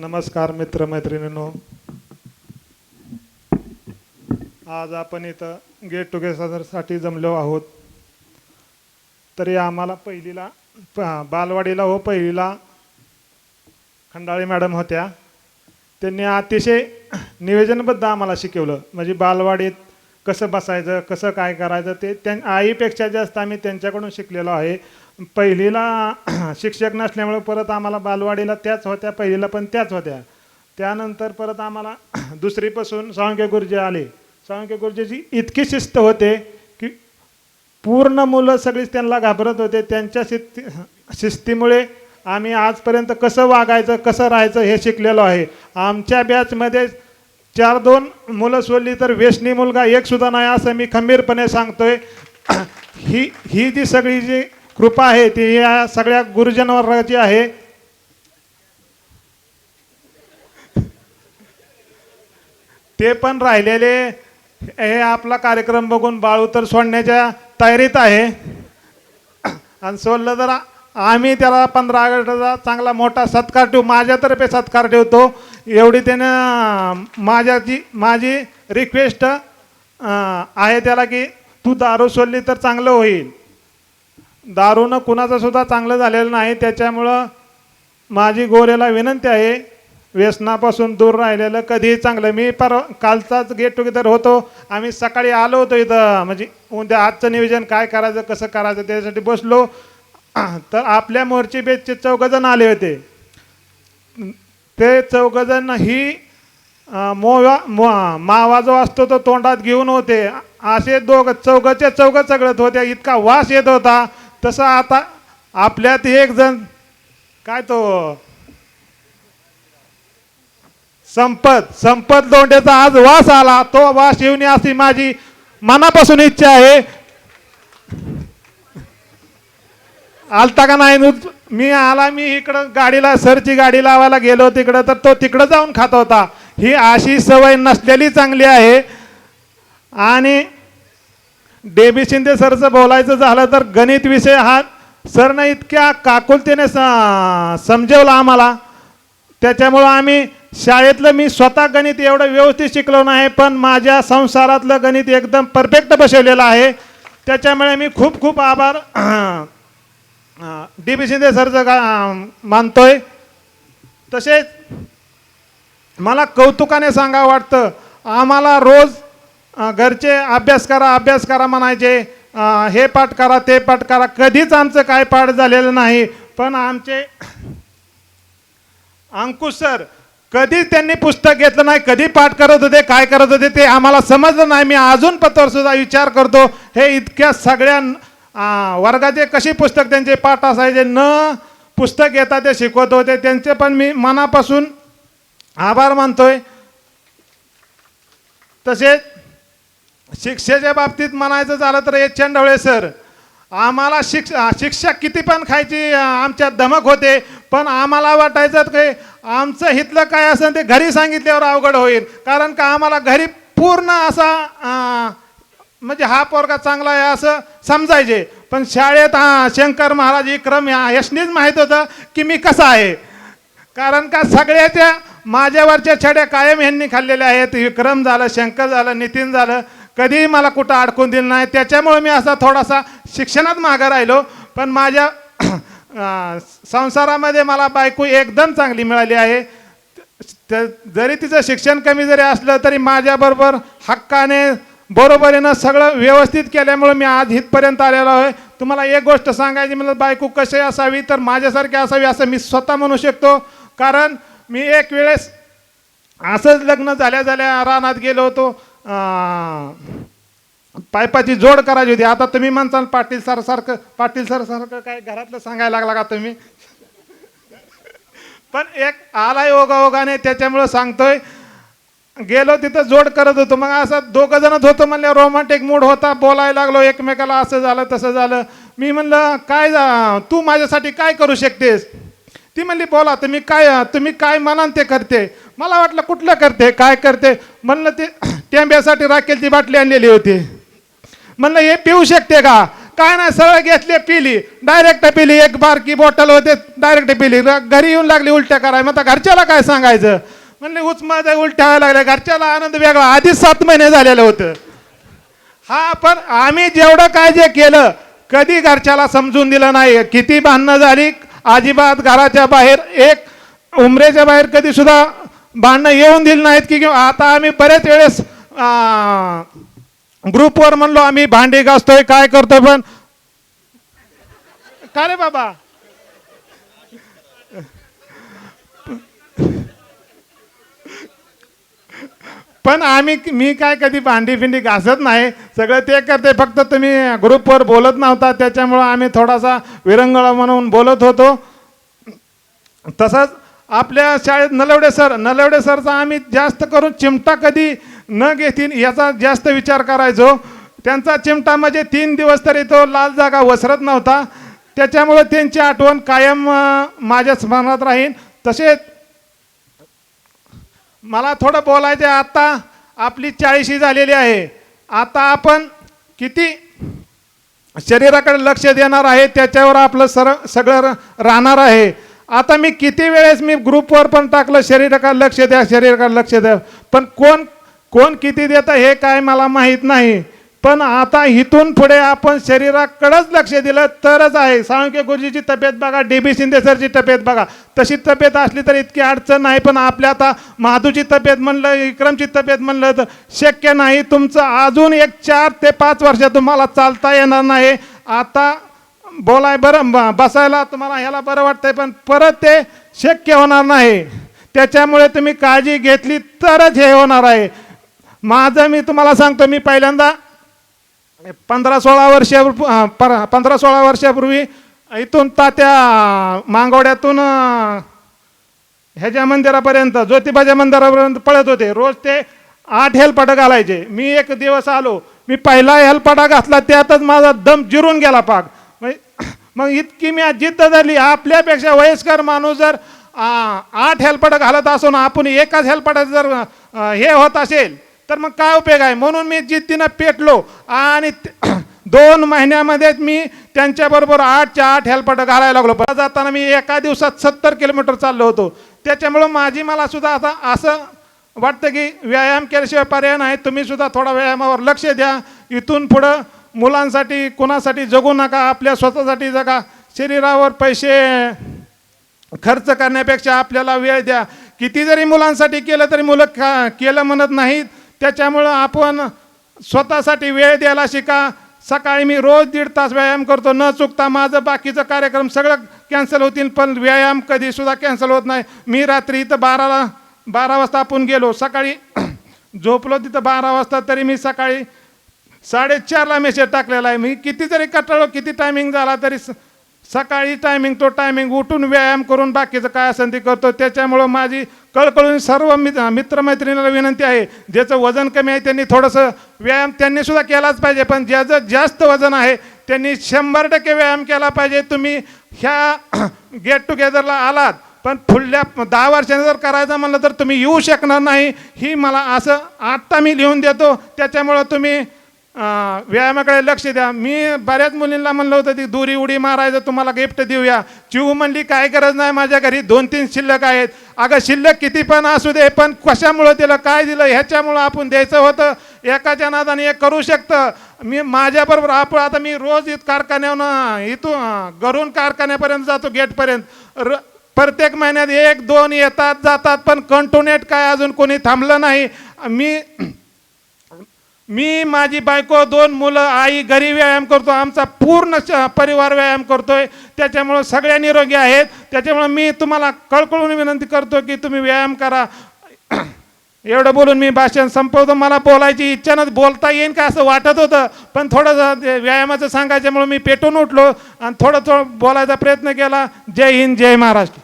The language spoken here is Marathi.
नमस्कार मित्र मैत्रिणींनो आज आपण इथं गेट टुगेदरसाठी जमलो आहोत. तरी आम्हाला पहिलीला बालवाडीला व पहिलीला खंडाळी मॅडम होत्या. त्यांनी अतिशय नियोजनबद्ध आम्हाला शिकवलं. म्हणजे बालवाडीत कसं बसायचं कसं काय करायचं ते त्या आईपेक्षा जास्त आम्ही त्यांच्याकडून शिकलेलो आहे. पहिलीला शिक्षक नसल्यामुळे परत आम्हाला बालवाडीला त्याच होत्या पहिलीला पण त्याच होत्या. त्यानंतर परत आम्हाला दुसरीपासून सावंके गुरुजी आले. सावंके गुरुजीची इतकी शिस्त होते की पूर्ण मुलं सगळीच त्यांना घाबरत होते. त्यांच्या शिस्ती शिस्तीमुळे आम्ही आजपर्यंत कसं वागायचं कसं राहायचं हे शिकलेलो आहे. आमच्या बॅचमध्ये चार दोन मुलं सोडली तर व्यसनी मुलगा एकसुद्धा नाही असं मी खंबीरपणे सांगतोय. ही ही जी सगळी जी कृपा आहे ती या सगळ्या गुरुजनावरची आहे. ते पण राहिलेले हे आपला कार्यक्रम बघून बाळू तर सोडण्याच्या तयारीत आहे. आणि सोडलं तर आम्ही त्याला पंधरा ऑगस्टचा चांगला मोठा सत्कार ठेवू माझ्यातर्फे सत्कार ठेवतो. एवढी त्यानं माझ्या जी माझी रिक्वेस्ट आहे त्याला की तू दारू सोडली तर चांगलं होईल. दारूनं कुणाचं सुद्धा चांगलं झालेलं नाही त्याच्यामुळं माझी गोऱ्याला विनंती आहे व्यसनापासून दूर राहिलेलं कधीही चांगलं. मी पर कालचाच गेट टुगेदर होतो आम्ही सकाळी आलो होतो इथं म्हणजे उद्या आजचं नियोजन काय करायचं कसं करायचं त्याच्यासाठी बसलो. तर आपल्या मोर्ची बेचचे चौघजण आले होते. ते चौघजण ही मोवा मो मावा जो असतो तो तोंडात घेऊन होते. असे दोघ चौघचे चौघ चगळत होते इतका वास येत होता. तसं आता आपल्यात एक जण काय तो? संपत संपत लोंढ्याचा आज वास आला. तो वास येऊन अशी माझी मनापासून इच्छा आहे. आलता का नाही? मी आला मी इकडं गाडीला सरची गाडी लावायला गेलो तिकडं तर तो तिकडं जाऊन खात होता. ही अशी सवय नसलेली चांगली आहे. आणि डेबी शिंदे सरचं बोलायचं झालं तर गणित विषय हा सरनं इतक्या काकुलतेने स- समजवला आम्हाला. त्याच्यामुळं आम्ही शाळेतलं मी स्वतः गणित एवढं व्यवस्थित शिकलो नाही पण माझ्या संसारातलं गणित एकदम परफेक्ट बसवलेलं आहे. त्याच्यामुळे मी खूप खूप आभार. डी बी शिंदे सरचं का मानतोय. तसेच मला कौतुकाने सांगा वाटतं आम्हाला रोज घरचे अभ्यास करा अभ्यास करा म्हणायचे. हे पाठ करा ते पाठ करा. कधीच आमचं काय पाठ झालेलं नाही. पण आमचे अंकुश सर कधीच त्यांनी पुस्तक घेतलं नाही कधी पाठ करत होते काय करत होते ते आम्हाला समजलं नाही. मी अजून पत्र सुद्धा विचार करतो. हे इतक्या सगळ्या वर्गाचे कशी पुस्तक त्यांचे पाठ असायचे? न पुस्तक घेता ते शिकवत होते. त्यांचे पण मी मनापासून आभार मानतोय. तसेच शिक्षेच्या बाबतीत म्हणायचं झालं तर हे चंडवळे सर आम्हाला शिक्ष शिक्षक किती पण खायची आमच्या धमक होते पण आम्हाला वाटायचं की आमचं हितलं काय असेल ते घरी सांगितल्यावर अवघड होईल. कारण का आम्हाला घरी पूर्ण असा म्हणजे हा पोरगा चांगला आहे असं समजायचे. पण शाळेत हा शंकर महाराज विक्रम ह्या यशनीच माहीत होतं की मी कसा आहे. कारण का सगळ्याच्या माझ्यावरच्या छड्या कायम यांनी खाल्लेल्या आहेत. विक्रम झालं शंकर झालं नितीन झालं कधीही मला कुठं अडकून दिलं नाही. त्याच्यामुळे मी असा थोडासा शिक्षणात मागं राहिलो. पण माझ्या संसारामध्ये मला बायको एकदम चांगली मिळाली आहे. जरी तिचं शिक्षण कमी जरी असलं तरी माझ्याबरोबर हक्काने बरोबरीनं सगळं व्यवस्थित केल्यामुळे मी आज इथपर्यंत आलेलो आहे. तुम्हाला एक गोष्ट सांगायची मला बायको कशी असावी तर माझ्यासारखी असावी असं मी स्वतः म्हणू शकतो. कारण मी एक वेळेस असंच लग्न झाल्या झाल्या रानात गेलो होतो. पायपाची जोड करायची होती. आता तुम्ही म्हणताल पाटील सर सारखं पाटील सर सारखं काय घरातलं सांगायला लागला का तुम्ही? पण एक आलाय ओगा ओगाने त्याच्यामुळं सांगतोय गेलो तिथं जोड करत होतो. मग असं दोघं जणच होतो म्हणलं रोमांटिक मूड होता बोलायला लागलो एकमेकाला असं झालं तसं झालं. मी म्हणलं काय जा तू माझ्यासाठी काय करू शकतेस? ती म्हणली बोला तुम्ही काय तुम्ही काय म्हणाल ते करते? मला वाटलं कुठलं करते? काय करते? म्हणलं ते टेंब्यासाठी राखेलची बाटली आणलेली होती. म्हणलं हे पिऊ शकते का? काय नाही सरळ घेतली पिली. डायरेक्ट पिली एक बारकी बॉटल होते डायरेक्ट पिली. घरी येऊन लागली उलट्या कराय मग आता घरच्याला काय सांगायचं? म्हणले उच माझ्या उलट्या व्हायला लागल्या. घरच्याला आनंद वेगळा. आधीच सात महिने झालेलं होतं. हा पण आम्ही जेवढं काय जे केलं कधी घरच्याला समजून दिलं नाही. किती भांडणं झाली अजिबात घराच्या बाहेर एक उमरेच्या बाहेर कधी सुद्धा भांडणं येऊन दिली नाहीत की आता आम्ही बरेच वेळेस ग्रुपवर म्हणलो आम्ही भांडी घासतोय काय करतोय पण का रे बाबा? पण आम्ही मी काय कधी भांडी फिंडी घासत नाही. सगळं ते करते फक्त तुम्ही ग्रुपवर बोलत नव्हता त्याच्यामुळं आम्ही थोडासा विरंगळ म्हणून बोलत होतो. तसंच आपल्या शाळेत नलवडे सर नलवडे सरचा आम्ही जास्त करून चिमटा कधी न घेतील याचा जास्त विचार करायचो. त्यांचा चिमटा म्हणजे तीन दिवस तरी तो लाल जागा वसरत नव्हता. त्याच्यामुळे त्यांची आठवण कायम माझ्या स्मरणात राहील तसेच मला थोडं बोलायचं आहे. आत्ता आपली चाळीशी झालेली आहे. आता आपण किती शरीराकडे लक्ष देणार आहे त्याच्यावर आपलं सर सगळं र- राहणार आहे. आता मी किती वेळेस मी ग्रुपवर पण टाकलं शरीराकडे लक्ष द्या शरीराकडे लक्ष द्या. पण कोण कोण किती देतं हे काय मला माहीत नाही. पण आता इथून पुढे आपण शरीराकडंच लक्ष दिलं तरच आहे. साळुंके गुरुजीची तब्येत बघा डी बी शिंदे सरची तब्येत बघा. तशी तब्येत असली तर इतकी अडचण नाही पण आपल्या आता माधूची तब्येत म्हणलं विक्रमची तब्येत म्हणलं तर शक्य नाही. तुमचं अजून एक चार ते पाच वर्ष तुम्हाला चालता येणार नाही. आता बोलाय बरं ब- बसायला तुम्हाला ह्याला बरं वाटतंय पण परत ते शक्य होणार नाही. त्याच्यामुळे तुम्ही काळजी घेतली तरच हे होणार आहे. माझं मी तुम्हाला सांगतो मी पहिल्यांदा पंधरा सोळा वर्षापूर्वी पंधरा सोळा वर्षापूर्वी इथून तात्या मांगवड्यातून ह्याच्या मंदिरापर्यंत ज्योतिबाच्या मंदिरापर्यंत पळत होते. रोज ते आठ हेलपाटा घालायचे. मी एक दिवस आलो. मी पहिला हेलपाटा घातला त्यातच माझा दम जिरून गेला पाक. म्हणजे- मग इतकी मी जिद्द झाली आपल्यापेक्षा वयस्कर माणूस जर आठ हेलपाटा घालत असून आपण एकाच हेलपाटात जर हे होत असेल तर मग काय उपयोग आहे? म्हणून मी जिद्दीनं पेटलो आणि दोन महिन्यामध्येच मी त्यांच्याबरोबर आठच्या आठ हेल्पट घालायला लागलो. बरं जाताना मी एका दिवसात सत्तर किलोमीटर चाललो होतो. त्याच्यामुळं माझी मला सुद्धा आता असं वाटतं की व्यायाम केल्याशिवाय पर्याय नाही. तुम्ही सुद्धा थोडा व्यायामावर लक्ष द्या. इथून पुढं मुलांसाठी कुणासाठी जगू नका आपल्या स्वतःसाठी जगा. शरीरावर पैसे खर्च करण्यापेक्षा आपल्याला वेळ द्या. किती जरी मुलांसाठी केलं तरी मुलं का केलं म्हणत नाहीत. त्याच्यामुळं आपण स्वतःसाठी वेळ द्यायला शिका. सकाळी मी रोज दीड तास व्यायाम करतो. न चुकता माझं बाकीचं कार्यक्रम सगळं कॅन्सल होतील पण व्यायाम कधीसुद्धा कॅन्सल होत नाही. मी रात्री इथं बाराला बारा वाजता आपण गेलो. सकाळी झोपलो तिथं बारा वाजता तरी मी सकाळी साडेचारला मेसेज टाकलेला आहे. मी किती जरी कटाळो किती टायमिंग झाला तरी स- सकाळी टायमिंग तो टायमिंग उठून व्यायाम करून बाकीचं काय असेल ते करतो. त्याच्यामुळं माझी कळकळून सर्व मित मित्रमैत्रिणीला विनंती आहे ज्याचं वजन कमी आहे त्यांनी थोडंसं व्यायाम त्यांनी सुद्धा केलाच पाहिजे पण ज्याचं जास्त वजन आहे त्यांनी शंभर टक्के व्यायाम केला पाहिजे. तुम्ही ह्या गेट टुगेदरला आलात पण पुढल्या दहा वर्षाने जर करायचं म्हणलं तर तुम्ही येऊ शकणार नाही. ही मला असं आत्ता मी लिहून देतो. त्याच्यामुळं तुम्ही व्यायामाकडे लक्ष द्या. मी बऱ्याच मुलींना म्हणलं होतं ती दुरी उडी मारायचं तुम्हाला गिफ्ट देऊया. चिऊ म्हणली काय गरज नाही माझ्या घरी दोन तीन शिल्लक आहेत. अगं शिल्लक किती पण असू दे पण कशामुळं दिलं काय दिलं? ह्याच्यामुळं आपण द्यायचं होतं. एकाच्या नादाने एक करू शकतं. मी माझ्याबरोबर आपण आता मी रोज इथं कारखान्यावरून इथून घरून कारखान्यापर्यंत जातो गेटपर्यंत. र प्रत्येक महिन्यात एक दोन येतात जातात पण कंटोनेट काय अजून कोणी थांबलं नाही. मी मी माझी बायको दोन मुलं आई घरी व्यायाम करतो आमचा पूर्ण परिवार व्यायाम करतोय. त्याच्यामुळं सगळ्या निरोगी आहेत. त्याच्यामुळं मी तुम्हाला कळकळून विनंती करतो की तुम्ही व्यायाम करा. एवढं बोलून मी भाषण संपवतो. मला बोलायची इच्छा बोलता येईन का असं वाटत होतं. पण थोडंसं व्यायामाचं सांगायच्यामुळं मी पेटून उठलो आणि थोडं थोडं बोलायचा प्रयत्न केला. जय हिंद जय महाराष्ट्र.